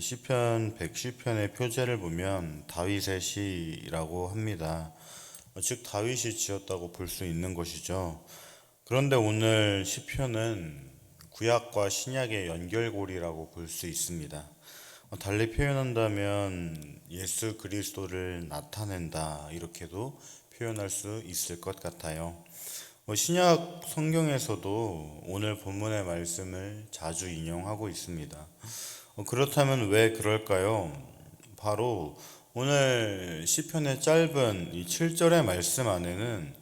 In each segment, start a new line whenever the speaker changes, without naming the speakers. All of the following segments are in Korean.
시편 110편의 표제를 보면 다윗의 시라고 합니다. 즉 다윗이 지었다고 볼 수 있는 것이죠. 그런데 오늘 시편은 구약과 신약의 연결고리라고 볼 수 있습니다. 달리 표현한다면 예수 그리스도를 나타낸다 이렇게도 표현할 수 있을 것 같아요. 뭐 신약 성경에서도 오늘 본문의 말씀을 자주 인용하고 있습니다. 어, 그렇다면 왜 그럴까요? 바로 오늘 시편의 짧은 이 7절의 말씀 안에는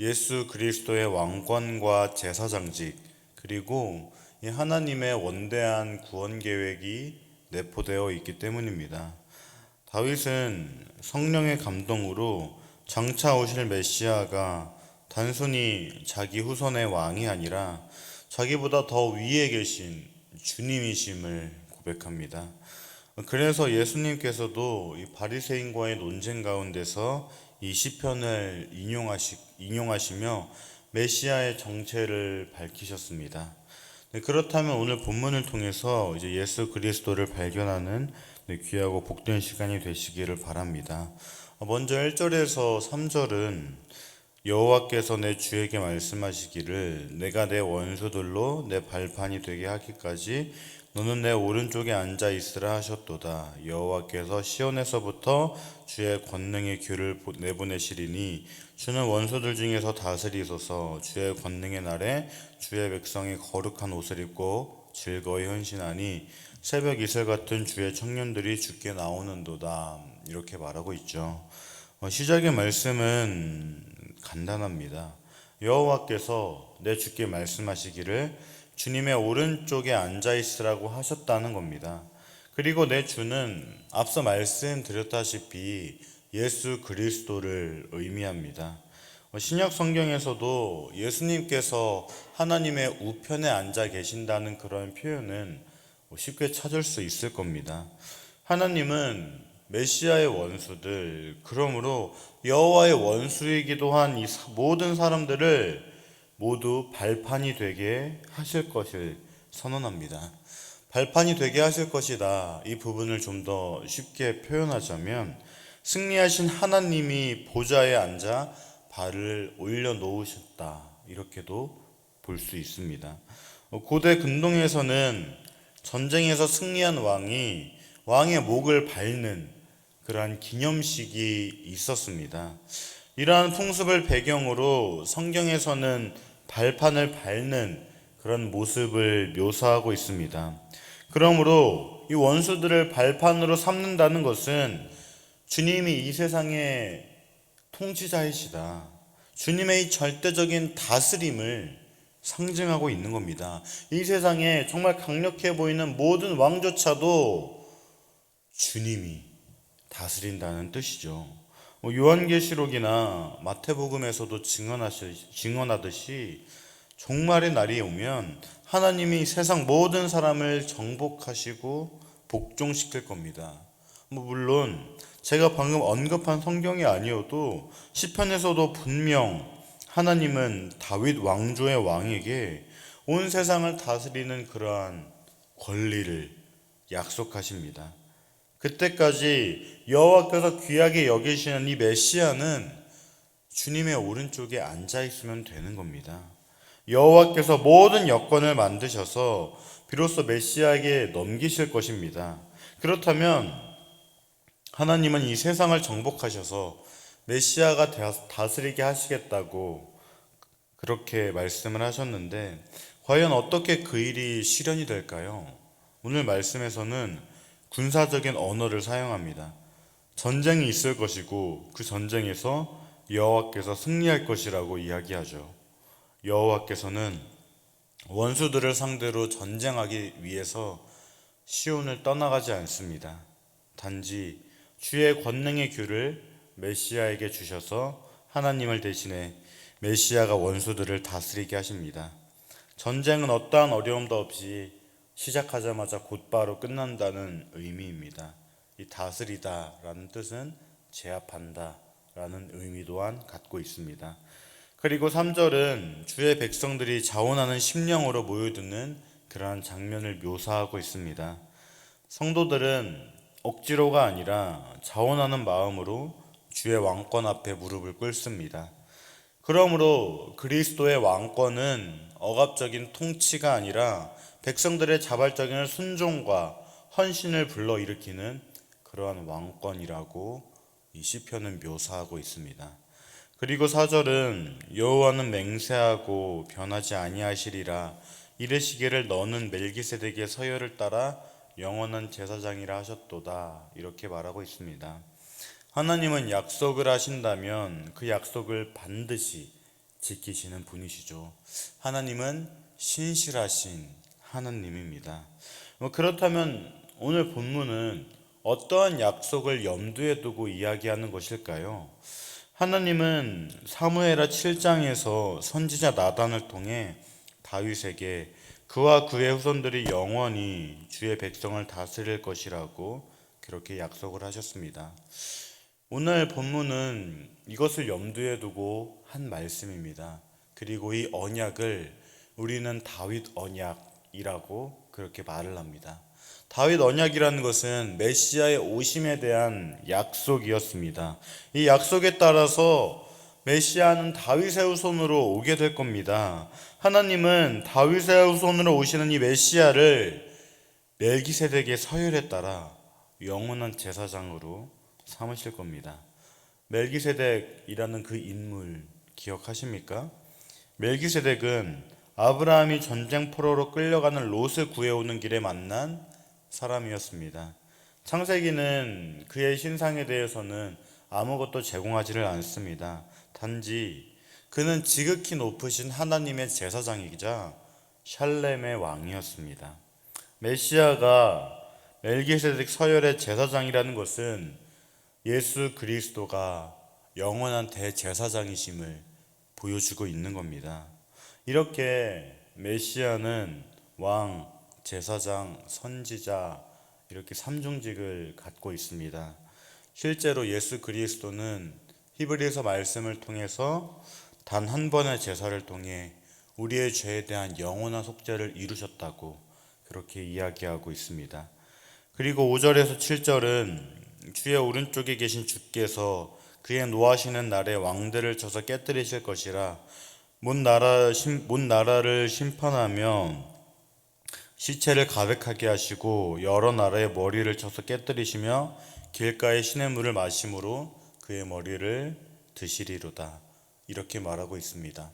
예수 그리스도의 왕권과 제사장직 그리고 이 하나님의 원대한 구원 계획이 내포되어 있기 때문입니다. 다윗은 성령의 감동으로 장차 오실 메시아가 단순히 자기 후손의 왕이 아니라 자기보다 더 위에 계신 주님이심을 고백합니다. 그래서 예수님께서도 이 바리새인과의 논쟁 가운데서 이 시편을 인용하시, 인용하시며 메시아의 정체를 밝히셨습니다. 네, 그렇다면 오늘 본문을 통해서 이제 예수 그리스도를 발견하는 네, 귀하고 복된 시간이 되시기를 바랍니다. 먼저 1절에서 3절은 여호와께서 내 주에게 말씀하시기를 내가 내 원수들로 내 발판이 되게 하기까지 너는 내 오른쪽에 앉아 있으라 하셨도다. 여호와께서 시온에서부터 주의 권능의 귀를 내보내시리니 주는 원수들 중에서 다스리소서 주의 권능의 날에 주의 백성이 거룩한 옷을 입고 즐거이 헌신하니 새벽 이슬 같은 주의 청년들이 죽게 나오는도다. 이렇게 말하고 있죠. 어, 시작의 말씀은 간단합니다. 여호와께서 내 주께 말씀하시기를 주님의 오른쪽에 앉아 있으라고 하셨다는 겁니다. 그리고 내 주는 앞서 말씀드렸다시피 예수 그리스도를 의미합니다. 신약 성경에서도 예수님께서 하나님의 우편에 앉아 계신다는 그런 표현은 쉽게 찾을 수 있을 겁니다. 하나님은 메시아의 원수들, 그러므로 여호와의 원수이기도 한 이 모든 사람들을 모두 발판이 되게 하실 것을 선언합니다. 발판이 되게 하실 것이다. 이 부분을 좀 더 쉽게 표현하자면 승리하신 하나님이 보좌에 앉아 발을 올려 놓으셨다. 이렇게도 볼 수 있습니다. 고대 근동에서는 전쟁에서 승리한 왕이 왕의 목을 밟는 그러한 기념식이 있었습니다. 이러한 풍습을 배경으로 성경에서는 발판을 밟는 그런 모습을 묘사하고 있습니다. 그러므로 이 원수들을 발판으로 삼는다는 것은 주님이 이 세상의 통치자이시다. 주님의 이 절대적인 다스림을 상징하고 있는 겁니다. 이 세상에 정말 강력해 보이는 모든 왕조차도 주님이 다스린다는 뜻이죠. 뭐 요한계시록이나 마태복음에서도 증언하듯이 종말의 날이 오면 하나님이 세상 모든 사람을 정복하시고 복종시킬 겁니다. 뭐 물론 제가 방금 언급한 성경이 아니어도 시편에서도 분명 하나님은 다윗 왕조의 왕에게 온 세상을 다스리는 그러한 권리를 약속하십니다. 그때까지 여호와께서 귀하게 여기시는 이 메시아는 주님의 오른쪽에 앉아 있으면 되는 겁니다. 여호와께서 모든 여건을 만드셔서 비로소 메시아에게 넘기실 것입니다. 그렇다면 하나님은 이 세상을 정복하셔서 메시아가 다스리게 하시겠다고 그렇게 말씀을 하셨는데 과연 어떻게 그 일이 실현이 될까요? 오늘 말씀에서는 군사적인 언어를 사용합니다. 전쟁이 있을 것이고 그 전쟁에서 여호와께서 승리할 것이라고 이야기하죠. 여호와께서는 원수들을 상대로 전쟁하기 위해서 시온을 떠나가지 않습니다. 단지 주의 권능의 규를 메시아에게 주셔서 하나님을 대신해 메시아가 원수들을 다스리게 하십니다. 전쟁은 어떠한 어려움도 없이 시작하자마자 곧바로 끝난다는 의미입니다. 이 다스리다라는 뜻은 제압한다라는 의미 또한 갖고 있습니다. 그리고 3절은 주의 백성들이 자원하는 심령으로 모여드는 그러한 장면을 묘사하고 있습니다. 성도들은 억지로가 아니라 자원하는 마음으로 주의 왕권 앞에 무릎을 꿇습니다. 그러므로 그리스도의 왕권은 억압적인 통치가 아니라 백성들의 자발적인 순종과 헌신을 불러일으키는 그러한 왕권이라고 이 시편은 묘사하고 있습니다. 그리고 사절은 여호와는 맹세하고 변하지 아니하시리라 이르시기를 너는 멜기세덱의 서열을 따라 영원한 제사장이라 하셨도다 이렇게 말하고 있습니다. 하나님은 약속을 하신다면 그 약속을 반드시 지키시는 분이시죠. 하나님은 신실하신 하나님입니다. 뭐 그렇다면 오늘 본문은 어떠한 약속을 염두에 두고 이야기하는 것일까요? 하나님은 사무엘하 7장에서 선지자 나단을 통해 다윗에게 그와 그의 후손들이 영원히 주의 백성을 다스릴 것이라고 그렇게 약속을 하셨습니다. 오늘 본문은 이것을 염두에 두고 한 말씀입니다. 그리고 이 언약을 우리는 다윗 언약 이라고 그렇게 말을 합니다. 다윗 언약이라는 것은 메시아의 오심에 대한 약속이었습니다. 이 약속에 따라서 메시아는 다윗의 후손으로 오게 될 겁니다. 하나님은 다윗의 후손으로 오시는 이 메시아를 멜기세덱의 서열에 따라 영원한 제사장으로 삼으실 겁니다. 멜기세덱이라는 그 인물 기억하십니까? 멜기세덱은 아브라함이 전쟁 포로로 끌려가는 롯을 구해오는 길에 만난 사람이었습니다. 창세기는 그의 신상에 대해서는 아무것도 제공하지를 않습니다. 단지 그는 지극히 높으신 하나님의 제사장이자 샬렘의 왕이었습니다. 메시아가 멜기세덱 서열의 제사장이라는 것은 예수 그리스도가 영원한 대제사장이심을 보여주고 있는 겁니다. 이렇게 메시아는 왕, 제사장, 선지자 이렇게 삼중직을 갖고 있습니다. 실제로 예수 그리스도는 히브리서 말씀을 통해서 단 한 번의 제사를 통해 우리의 죄에 대한 영원한 속죄를 이루셨다고 그렇게 이야기하고 있습니다. 그리고 5절에서 7절은 주의 오른쪽에 계신 주께서 그의 노하시는 날에 왕들을 쳐서 깨뜨리실 것이라 문 나라 문 나라를 심판하며 시체를 가득하게 하시고 여러 나라의 머리를 쳐서 깨뜨리시며 길가의 시냇 물을 마심으로 그의 머리를 드시리로다. 이렇게 말하고 있습니다.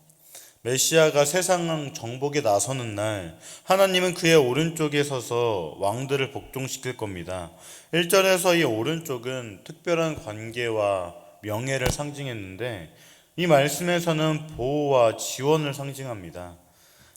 메시아가 세상 정복에 나서는 날 하나님은 그의 오른쪽에 서서 왕들을 복종시킬 겁니다. 1절에서 이 오른쪽은 특별한 관계와 명예를 상징했는데 이 말씀에서는 보호와 지원을 상징합니다.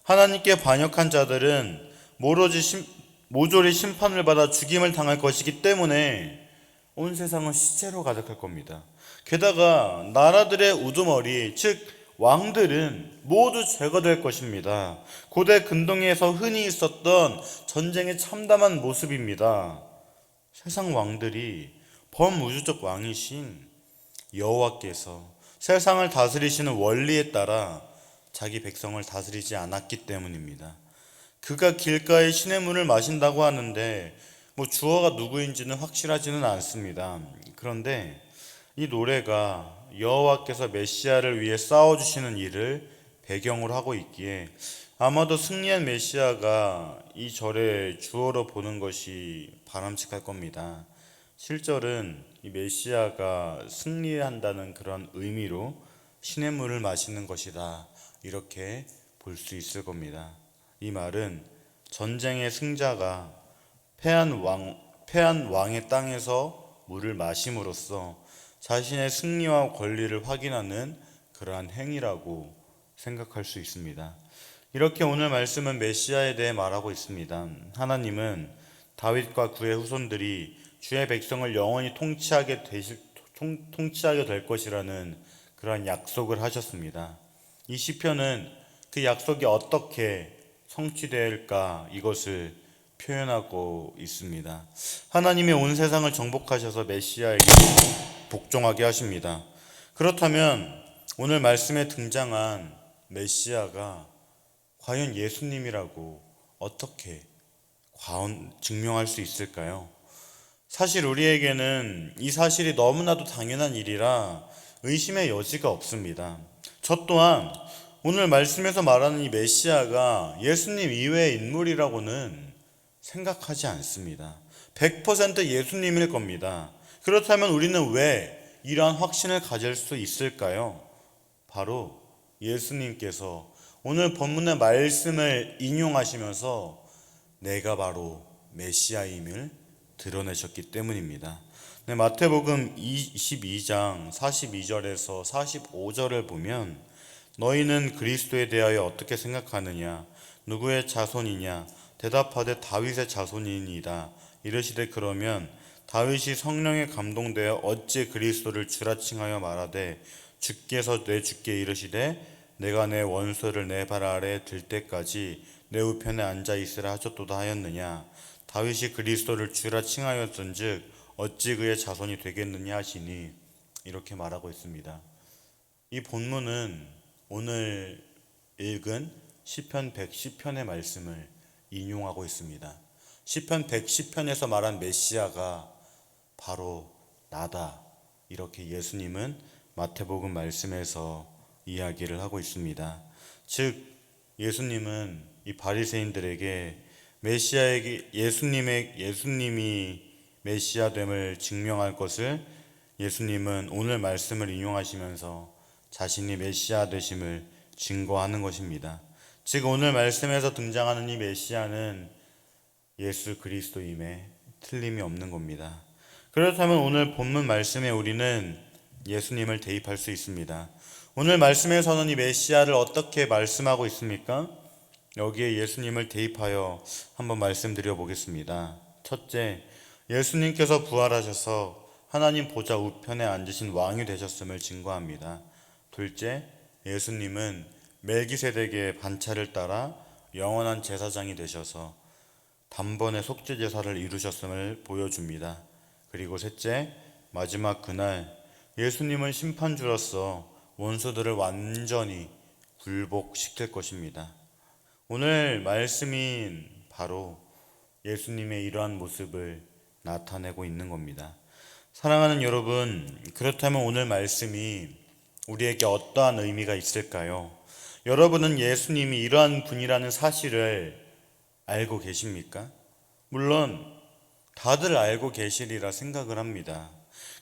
하나님께 반역한 자들은 모조리, 심, 모조리 심판을 받아 죽임을 당할 것이기 때문에 온 세상은 시체로 가득할 겁니다. 게다가 나라들의 우두머리, 즉 왕들은 모두 제거될 것입니다. 고대 근동에서 흔히 있었던 전쟁의 참담한 모습입니다. 세상 왕들이 범우주적 왕이신 여호와께서 세상을 다스리시는 원리에 따라 자기 백성을 다스리지 않았기 때문입니다. 그가 길가에 신의 문을 마신다고 하는데 뭐 주어가 누구인지는 확실하지는 않습니다. 그런데 이 노래가 여호와께서 메시아를 위해 싸워 주시는 일을 배경으로 하고 있기에 아마도 승리한 메시아가 이 절에 주어로 보는 것이 바람직할 겁니다. 7절은 이 메시아가 승리한다는 그런 의미로 신의 물을 마시는 것이다. 이렇게 볼 수 있을 겁니다. 이 말은 전쟁의 승자가 패한 왕, 패한 왕의 땅에서 물을 마심으로써 자신의 승리와 권리를 확인하는 그러한 행위라고 생각할 수 있습니다. 이렇게 오늘 말씀은 메시아에 대해 말하고 있습니다. 하나님은 다윗과 그의 후손들이 주의 백성을 영원히 통치하게 되실 통, 통치하게 될 것이라는 그러한 약속을 하셨습니다. 이 시편은 그 약속이 어떻게 성취될까 이것을 표현하고 있습니다. 하나님이 온 세상을 정복하셔서 메시아에게 복종하게 하십니다. 그렇다면 오늘 말씀에 등장한 메시아가 과연 예수님이라고 어떻게 과언 증명할 수 있을까요? 사실 우리에게는 이 사실이 너무나도 당연한 일이라 의심의 여지가 없습니다. 저 또한 오늘 말씀에서 말하는 이 메시아가 예수님 이외의 인물이라고는 생각하지 않습니다. 100% 예수님일 겁니다. 그렇다면 우리는 왜 이러한 확신을 가질 수 있을까요? 바로 예수님께서 오늘 본문의 말씀을 인용하시면서 내가 바로 메시아임을 드러내셨기 때문입니다. 네, 마태복음 22장 42절에서 45절을 보면 너희는 그리스도에 대하여 어떻게 생각하느냐? 누구의 자손이냐? 대답하되 다윗의 자손이니이다. 이르시되 그러면 다윗이 성령에 감동되어 어찌 그리스도를 주라 칭하여 말하되 주께서 내 주께 이르시되 내가 내 원수를 내 발 아래 들 때까지 내 우편에 앉아 있으라 하셨도다 하였느냐 다윗이 그리스도를 주라 칭하였던즉 어찌 그의 자손이 되겠느냐 하시니 이렇게 말하고 있습니다. 이 본문은 오늘 읽은 시편 110편의 말씀을 인용하고 있습니다. 시편 110편에서 말한 메시아가 바로 나다. 이렇게 예수님은 마태복음 말씀에서 이야기를 하고 있습니다. 즉 예수님은 이 바리새인들에게 메시아에게 예수님의 예수님이 메시아됨을 증명할 것을 예수님은 오늘 말씀을 인용하시면서 자신이 메시아 되심을 증거하는 것입니다. 즉 오늘 말씀에서 등장하는 이 메시아는 예수 그리스도임에 틀림이 없는 겁니다. 그렇다면 오늘 본문 말씀에 우리는 예수님을 대입할 수 있습니다. 오늘 말씀에서는 이 메시아를 어떻게 말씀하고 있습니까? 여기에 예수님을 대입하여 한번 말씀드려 보겠습니다. 첫째, 예수님께서 부활하셔서 하나님 보좌 우편에 앉으신 왕이 되셨음을 증거합니다. 둘째, 예수님은 멜기세덱의 반차를 따라 영원한 제사장이 되셔서 단번에 속죄 제사를 이루셨음을 보여줍니다. 그리고 셋째, 마지막 그날 예수님은 심판주로서 원수들을 완전히 굴복시킬 것입니다. 오늘 말씀인 바로 예수님의 이러한 모습을 나타내고 있는 겁니다. 사랑하는 여러분, 그렇다면 오늘 말씀이 우리에게 어떠한 의미가 있을까요? 여러분은 예수님이 이러한 분이라는 사실을 알고 계십니까? 물론 다들 알고 계시리라 생각을 합니다.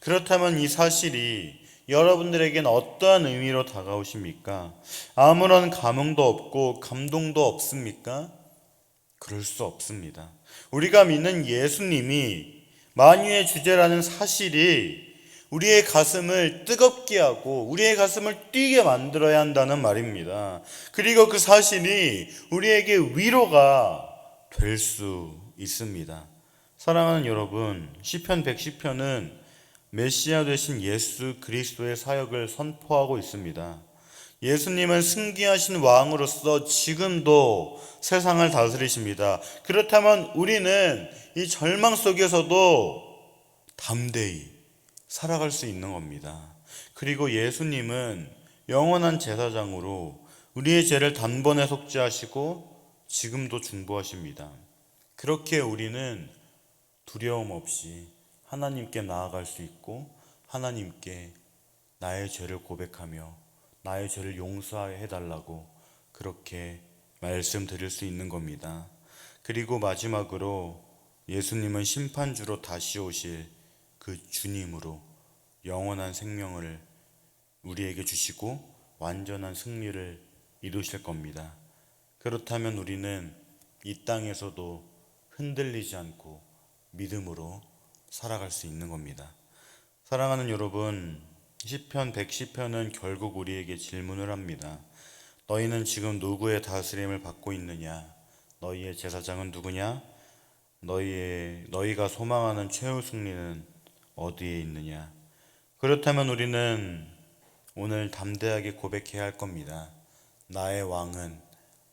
그렇다면 이 사실이 여러분들에겐 어떠한 의미로 다가오십니까? 아무런 감흥도 없고 감동도 없습니까? 그럴 수 없습니다. 우리가 믿는 예수님이 만유의 주제라는 사실이 우리의 가슴을 뜨겁게 하고 우리의 가슴을 뛰게 만들어야 한다는 말입니다. 그리고 그 사실이 우리에게 위로가 될 수 있습니다. 사랑하는 여러분, 시편 110편은 메시아 되신 예수 그리스도의 사역을 선포하고 있습니다. 예수님은 승기하신 왕으로서 지금도 세상을 다스리십니다. 그렇다면 우리는 이 절망 속에서도 담대히 살아갈 수 있는 겁니다. 그리고 예수님은 영원한 제사장으로 우리의 죄를 단번에 속죄하시고 지금도 중보하십니다. 그렇게 우리는 두려움 없이 하나님께 나아갈 수 있고 하나님께 나의 죄를 고백하며 나의 죄를 용서해 달라고 그렇게 말씀드릴 수 있는 겁니다. 그리고 마지막으로 예수님은 심판주로 다시 오실 그 주님으로 영원한 생명을 우리에게 주시고 완전한 승리를 이루실 겁니다. 그렇다면 우리는 이 땅에서도 흔들리지 않고 믿음으로 살아갈 수 있는 겁니다. 사랑하는 여러분, 시편 110편은 결국 우리에게 질문을 합니다. 너희는 지금 누구의 다스림을 받고 있느냐? 너희의 제사장은 누구냐? 너희의 너희가 소망하는 최후 승리는 어디에 있느냐? 그렇다면 우리는 오늘 담대하게 고백해야 할 겁니다. 나의 왕은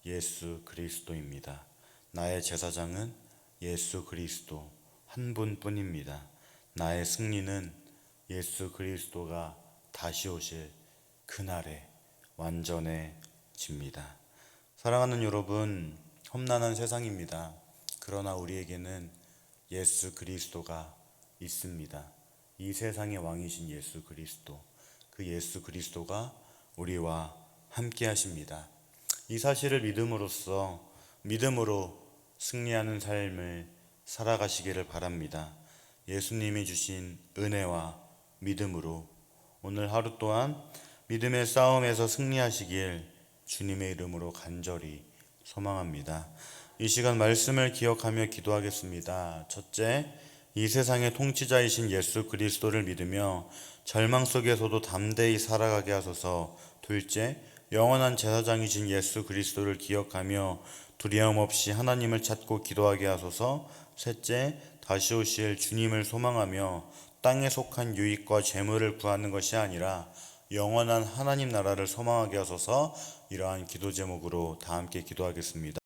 예수 그리스도입니다. 나의 제사장은 예수 그리스도 한 분뿐입니다. 나의 승리는 예수 그리스도가 다시 오실 그날에 완전해집니다. 사랑하는 여러분, 험난한 세상입니다. 그러나 우리에게는 예수 그리스도가 있습니다. 이 세상의 왕이신 예수 그리스도. 그 예수 그리스도가 우리와 함께 하십니다. 이 사실을 믿음으로써 믿음으로 승리하는 삶을 살아가시기를 바랍니다. 예수님이 주신 은혜와 믿음으로 오늘 하루 또한 믿음의 싸움에서 승리하시길 주님의 이름으로 간절히 소망합니다. 이 시간 말씀을 기억하며 기도하겠습니다. 첫째, 이 세상의 통치자이신 예수 그리스도를 믿으며 절망 속에서도 담대히 살아가게 하소서. 둘째, 영원한 제사장이신 예수 그리스도를 기억하며 두려움 없이 하나님을 찾고 기도하게 하소서. 셋째, 다시 오실 주님을 소망하며 땅에 속한 유익과 재물을 구하는 것이 아니라 영원한 하나님 나라를 소망하게 하소서. 이러한 기도 제목으로 다 함께 기도하겠습니다.